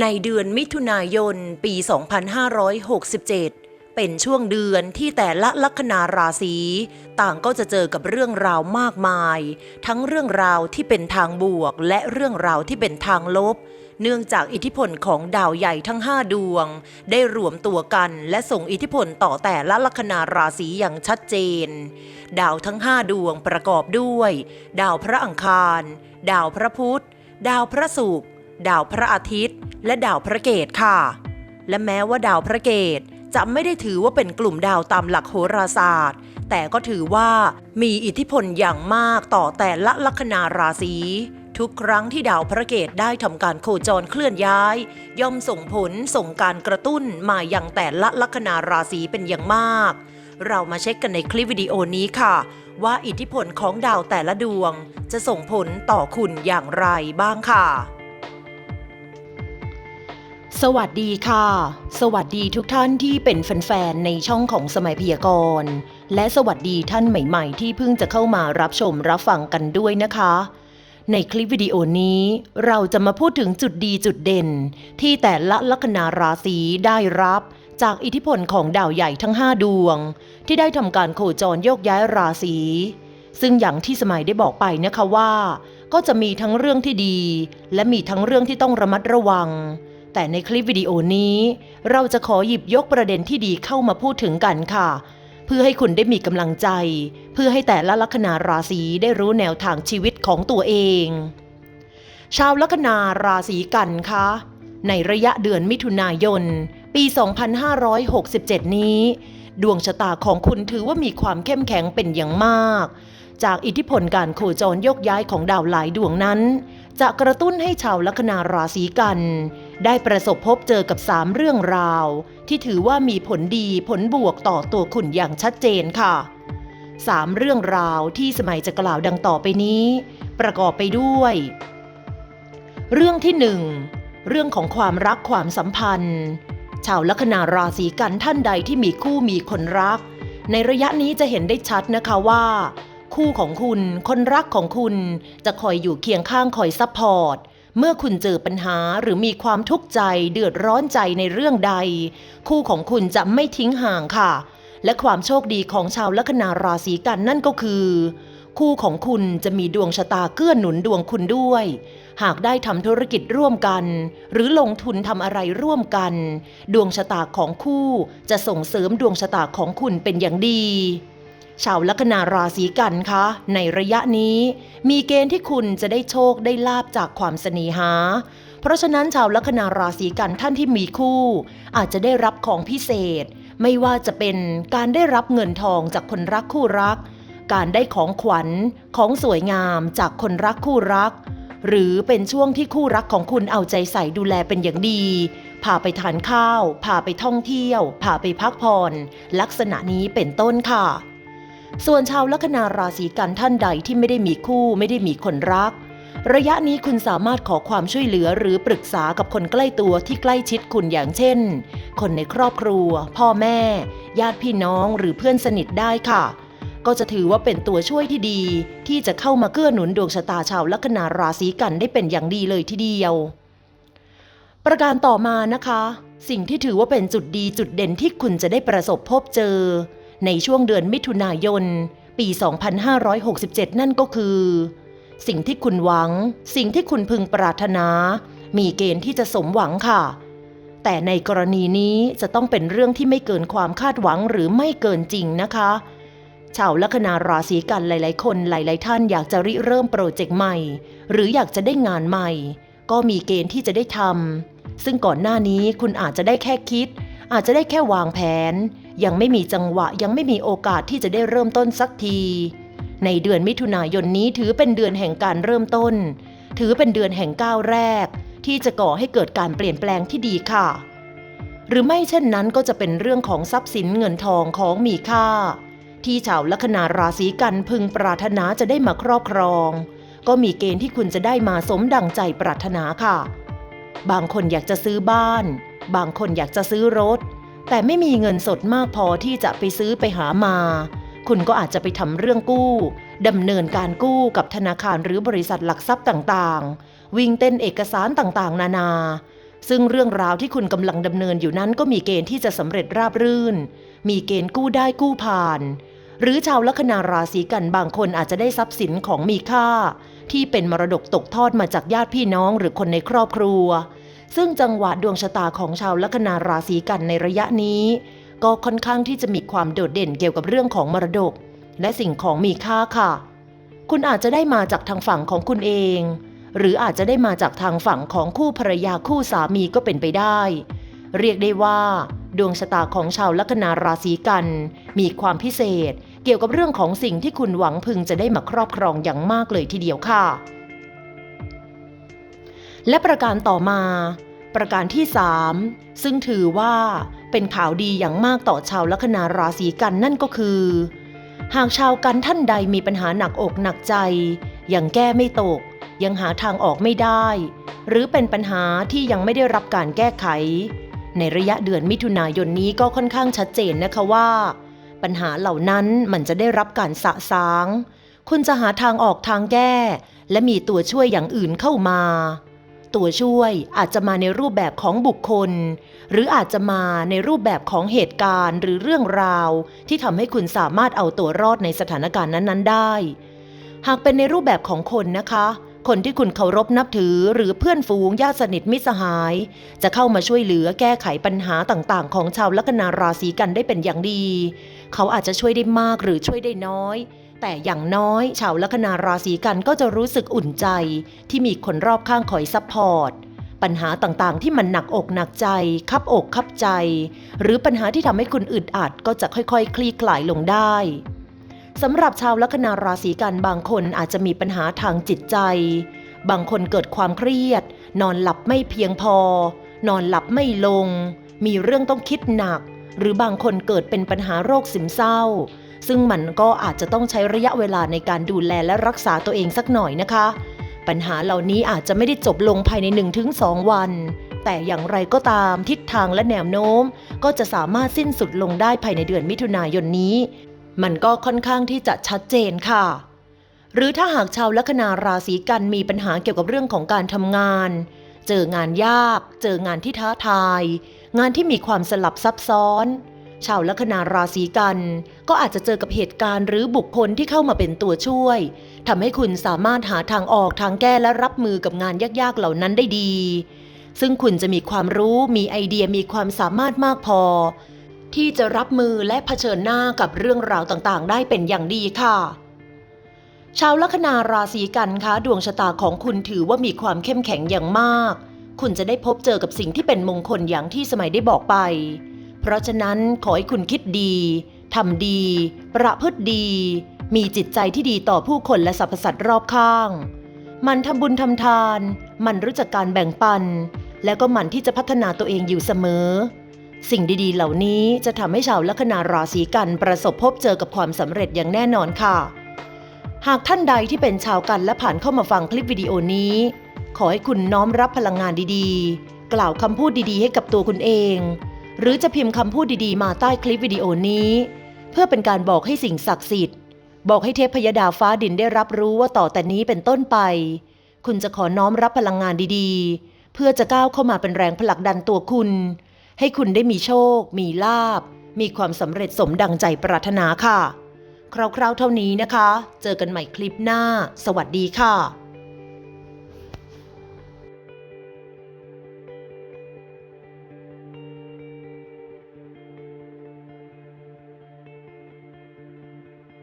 ในเดือนมิถุนายน ปี 2567 เป็นช่วงเดือนที่แต่ละลัคนาราศีต่างก็จะเจอกับเรื่องราวมากมาย ทั้งเรื่องราวที่เป็นทางบวก และเรื่องราวที่เป็นทางลบ เนื่องจากอิทธิพลของดาวใหญ่ทั้ง 5 ดวง ได้รวมตัวกันและส่งอิทธิพลต่อแต่ละลัคนาราศีอย่างชัดเจน ดาวทั้ง 5 ดวงประกอบด้วย ดาวพระอังคาร ดาวพระพุธ ดาวพระศุกร์ ดาวพระอาทิตย์ และดาวพระเกตค่ะ และแม้ว่าดาวพระเกตจะไม่ได้ถือว่าเป็นกลุ่มดาวตามหลักโหราศาสตร์ แต่ก็ถือว่ามีอิทธิพลอย่างมากต่อแต่ละลัคนาราศีทุกครั้งที่ดาวพระเกตได้ทำการโคจรเคลื่อนย้าย ย่อมส่งผลส่งการกระตุ้นมาอย่างแต่ละลัคนาราศีเป็นอย่างมาก เรามาเช็คกันในคลิปวิดีโอนี้ค่ะ ว่าอิทธิพลของดาวแต่ละดวง จะส่งผลต่อคุณอย่างไรบ้างค่ะ สวัสดีค่ะ สวัสดีทุกท่านที่เป็นแฟนๆในช่องของสมัยพยากรณ์ และสวัสดีท่านใหม่ๆ ที่เพิ่งจะเข้ามารับชมรับฟังกันด้วยนะคะ ในคลิปวิดีโอนี้ เราจะมาพูดถึงจุดดีจุดเด่น ที่แต่ละลัคนาราศีได้รับ จากอิทธิพลของดาวใหญ่ทั้ง 5 ดวง ที่ได้ทำการโคจรโยกย้ายราศีซึ่งอย่างที่สมัยได้บอกไปนะคะว่า ก็จะมีทั้งเรื่องที่ดี และมีทั้งเรื่องที่ต้องระมัดระวัง แต่ในคลิปวิดีโอนี้ เราจะขอหยิบยกประเด็นที่ดีเข้ามาพูดถึงกันค่ะ เพื่อให้คุณได้มีกำลังใจ เพื่อให้แต่ละลัคนาราศีได้รู้แนวทางชีวิตของตัวเอง ชาวลัคนาราศีกันคะในระยะเดือนมิถุนายน ปี 2567 นี้ ดวงชะตาของคุณถือว่ามีความเข้มแข็งเป็นอย่างมาก จากอิทธิพลการโคจรยกย้ายของดาวหลายดวงนั้น จะกระตุ้นให้ชาวลัคนาราศีกัน ได้ประสบพบเจอกับ 3 เรื่องราว ที่ถือว่ามีผลดีผลบวกต่อตัวคุณอย่างชัดเจนค่ะ 3 เรื่องราวที่สมัยจะกล่าวดังต่อไปนี้ ประกอบไปด้วย เรื่องที่หนึ่งเรื่องของความรักความสัมพันธ์ ชาวลัคนาราศีกันท่านใดที่มีคู่มีคนรัก ในระยะนี้จะเห็นได้ชัดนะคะว่าคู่ของคุณ คนรักของคุณจะคอยอยู่เคียงข้างคอยซัพพอร์ต เมื่อคุณเจอปัญหาหรือมีความทุกข์ใจเดือดร้อนใจในเรื่องใด คู่ของคุณจะไม่ทิ้งห่างค่ะ และความโชคดีของชาวลัคนาราศีกันนั่นก็คือ คู่ของคุณจะมีดวงชะตาเกื้อหนุนดวงคุณด้วย หากได้ทำธุรกิจร่วมกัน หรือลงทุนทำอะไรร่วมกัน ดวงชะตาของคู่จะส่งเสริมดวงชะตาของคุณเป็นอย่างดี ชาวลัคนาราศีกันคะ ในระยะนี้ มีเกณฑ์ที่คุณจะได้โชคได้ลาบจากความเสน่หา เพราะฉะนั้นชาวลัคนาราศีกันท่านที่มีคู่ อาจจะได้รับของพิเศษ ไม่ว่าจะเป็นการได้รับเงินทองจากคนรักคู่รัก การได้ของขวัญของสวยงามจากคนรักคู่รัก หรือเป็นช่วงที่คู่รักของคุณเอาใจใส่ดูแลเป็นอย่างดีพาไปทานข้าว พาไปท่องเที่ยว พาไปพักผ่อน ลักษณะนี้เป็นต้นค่ะ ส่วนชาวลัคนาราศีกันท่านใดที่ไม่ได้มีคู่ไม่ได้มีคนรัก ระยะนี้คุณสามารถขอความช่วยเหลือหรือปรึกษากับคนใกล้ตัวที่ใกล้ชิดคุณอย่างเช่น คนในครอบครัว พ่อแม่ ญาติพี่น้องหรือเพื่อนสนิทได้ค่ะ ก็จะถือว่าเป็นตัวช่วยที่ดี ที่จะเข้ามาเกื้อหนุนดวงชะตาชาวลัคนาราศีกันได้เป็นอย่างดีเลยทีเดียว ประการต่อมานะคะ สิ่งที่ถือว่าเป็นจุดดีจุดเด่นที่คุณจะได้ประสบพบเจอ ในช่วงเดือนมิถุนายน ปี 2567 นั่นก็คือ สิ่งที่คุณหวัง สิ่งที่คุณพึงปรารถนา มีเกณฑ์ที่จะสมหวังค่ะ แต่ในกรณีนี้จะต้องเป็นเรื่องที่ไม่เกินความคาดหวังหรือไม่เกินจริงนะคะ ชาวลัคนาราศีกันหลาย ๆ คนหลาย ๆ ท่านอยากจะริเริ่มโปรเจกต์ใหม่ หรืออยากจะได้งานใหม่ ก็มีเกณฑ์ที่จะได้ทำซึ่งก่อนหน้านี้คุณอาจจะได้แค่คิด อาจจะได้แค่วางแผน ยังไม่มีจังหวะยังไม่มีโอกาสที่จะได้เริ่มต้นสักที ในเดือนมิถุนายนนี้ถือเป็นเดือนแห่งการเริ่มต้น ถือเป็นเดือนแห่งก้าวแรก ที่จะก่อให้เกิดการเปลี่ยนแปลงที่ดีค่ะ หรือไม่เช่นนั้นก็จะเป็นเรื่องของทรัพย์สินเงินทองของมีค่า ที่ชาวลัคนาราศีกันพึงปรารถนาจะได้มาครอบครอง ก็มีเกณฑ์ที่คุณจะได้มาสมดังใจปรารถนาค่ะ บางคนอยากจะซื้อบ้าน บางคนอยากจะซื้อรถ แต่ไม่มีเงินสดมากพอที่จะไปซื้อไปหามา คุณก็อาจจะไปทำเรื่องกู้ดำเนินการกู้กับธนาคารหรือบริษัทหลักทรัพย์ต่างๆ วิ่งเต้นเอกสารต่างๆ นานา ซึ่งเรื่องราวที่คุณกำลังดำเนินอยู่นั้นก็มีเกณฑ์ที่จะสำเร็จราบรื่น มีเกณฑ์กู้ได้กู้ผ่าน หรือชาวลัคนาราศีกันบางคนอาจจะได้ทรัพย์สินของมีค่า ที่เป็นมรดกตกทอดมาจากญาติพี่น้องหรือคนในครอบครัว ซึ่งจังหวะดวงชะตาของชาวลัคนาราศีกันในระยะนี้ ก็ค่อนข้างที่จะมีความโดดเด่นเกี่ยวกับเรื่องของมรดก และสิ่งของมีค่าค่ะ คุณอาจจะได้มาจากทางฝั่งของคุณเอง หรืออาจจะได้มาจากทางฝั่งของคู่ภรรยาคู่สามีก็เป็นไปได้ เรียกได้ว่า ดวงชะตาของชาวลัคนาราศีกัน มีความพิเศษ เกี่ยวกับเรื่องของสิ่งที่คุณหวังพึงจะได้มาครอบครองอย่างมากเลยทีเดียวค่ะ และประการต่อมา ประการที่ 3 ซึ่งถือว่าเป็นข่าวดีอย่างมากต่อชาวลัคนาราศีกันนั่นก็คือ หากชาวกันท่านใดมีปัญหาหนักอกหนักใจ ยังแก้ไม่ตก ยังหาทางออกไม่ได้ หรือเป็นปัญหาที่ยังไม่ได้รับการแก้ไข ในระยะเดือนมิถุนายนนี้ก็ค่อนข้างชัดเจนนะคะว่า ปัญหาเหล่านั้นมันจะได้รับการสะสางคุณจะหาทางออกทางแก้ และมีตัวช่วยอย่างอื่นเข้ามา ตัวช่วยอาจจะมาในรูปแบบของบุคคล หรืออาจจะมาในรูปแบบของเหตุการณ์หรือเรื่องราว ที่ทำให้คุณสามารถเอาตัวรอดในสถานการณ์นั้นๆได้ หากเป็นในรูปแบบของคนนะคะ คนที่คุณเคารพนับถือหรือเพื่อนฝูงญาติสนิทมิตรสหาย จะเข้ามาช่วยเหลือแก้ไขปัญหาต่างๆ ของชาวลัคนาราศีกันได้เป็นอย่างดี เขาอาจจะช่วยได้มากหรือช่วยได้น้อย แต่อย่างน้อย ชาวลัคนาราศีกันก็จะรู้สึกอุ่นใจ ที่มีคนรอบข้างคอยซัพพอร์ตปัญหาต่างๆ ที่มันหนักอกหนักใจ คับอกคับใจ หรือปัญหาที่ทำให้คุณอึดอัดก็จะค่อยๆ คลี่คลายลงได้สำหรับชาวลัคนาราศีกันบางคนอาจจะมีปัญหาทางจิตใจ บางคนเกิดความเครียด นอนหลับไม่เพียงพอ นอนหลับไม่ลง มีเรื่องต้องคิดหนัก หรือบางคนเกิดเป็นปัญหาโรคซึมเศร้า ซึ่งมันก็อาจจะต้องใช้ระยะเวลาในการดูแลและรักษาตัวเองสักหน่อยนะคะ ปัญหาเหล่านี้อาจจะไม่ได้จบลงภายใน 1-2 วัน แต่อย่างไรก็ตามทิศทางและแนวโน้ม ก็จะสามารถสิ้นสุดลงได้ภายในเดือนมิถุนายนนี้ มันก็ค่อนข้างที่จะชัดเจนค่ะหรือถ้าหากชาวลัคนาราศีกันมีปัญหาเกี่ยวกับเรื่องของการทำงาน เจองานยาก เจองานที่ท้าทาย งานที่มีความสลับซับซ้อน ชาวลัคนาราศีกัน ก็อาจจะเจอกับเหตุการณ์หรือบุคคลที่เข้ามาเป็นตัวช่วยทำให้คุณสามารถหาทางออกทางแก้และรับมือกับงานยากๆเหล่านั้นได้ดี ซึ่งคุณจะมีความรู้มีไอเดียมีความสามารถมากพอ ที่จะรับมือและเผชิญหน้ากับเรื่องราวต่างๆ ได้เป็นอย่างดีค่ะชาวลัคนาราศีกันคะดวงชะตาของคุณถือว่ามีความเข้มแข็งอย่างมาก คุณจะได้พบเจอกับสิ่งที่เป็นมงคลอย่างที่สมัยได้บอกไป เพราะฉะนั้นขอให้คุณคิดดีทำดี ประพฤติดี มีจิตใจที่ดีต่อผู้คนและสรรพสัตว์รอบข้าง มันทำบุญทำทาน มันรู้จักการแบ่งปัน และก็มันที่จะพัฒนาตัวเองอยู่เสมอ สิ่งดีๆ เหล่านี้จะทำให้ชาวลัคนาราศีกันประสบพบเจอกับความสำเร็จอย่างแน่นอนค่ะ หากท่านใดที่เป็นชาวกันและผ่านเข้ามาฟังคลิปวิดีโอนี้ ขอให้คุณน้อมรับพลังงานดีๆ กล่าวคำพูดดีๆ ให้กับตัวคุณเอง หรือจะพิมพ์คำพูดดีๆ มาใต้คลิปวิดีโอนี้ เพื่อเป็นการบอกให้สิ่งศักดิ์สิทธิ์ บอกให้เทพยดาฟ้าดินได้รับรู้ว่าต่อแต่นี้เป็นต้นไป คุณจะขอน้อมรับพลังงานดีๆ เพื่อจะก้าวเข้ามาเป็นแรงผลักดันตัวคุณ ให้คุณได้มีโชค มีลาบ มีความสำเร็จสมดังใจปรารถนาค่ะ คร่าวๆเท่านี้นะคะ เจอกันใหม่คลิปหน้า สวัสดีค่ะ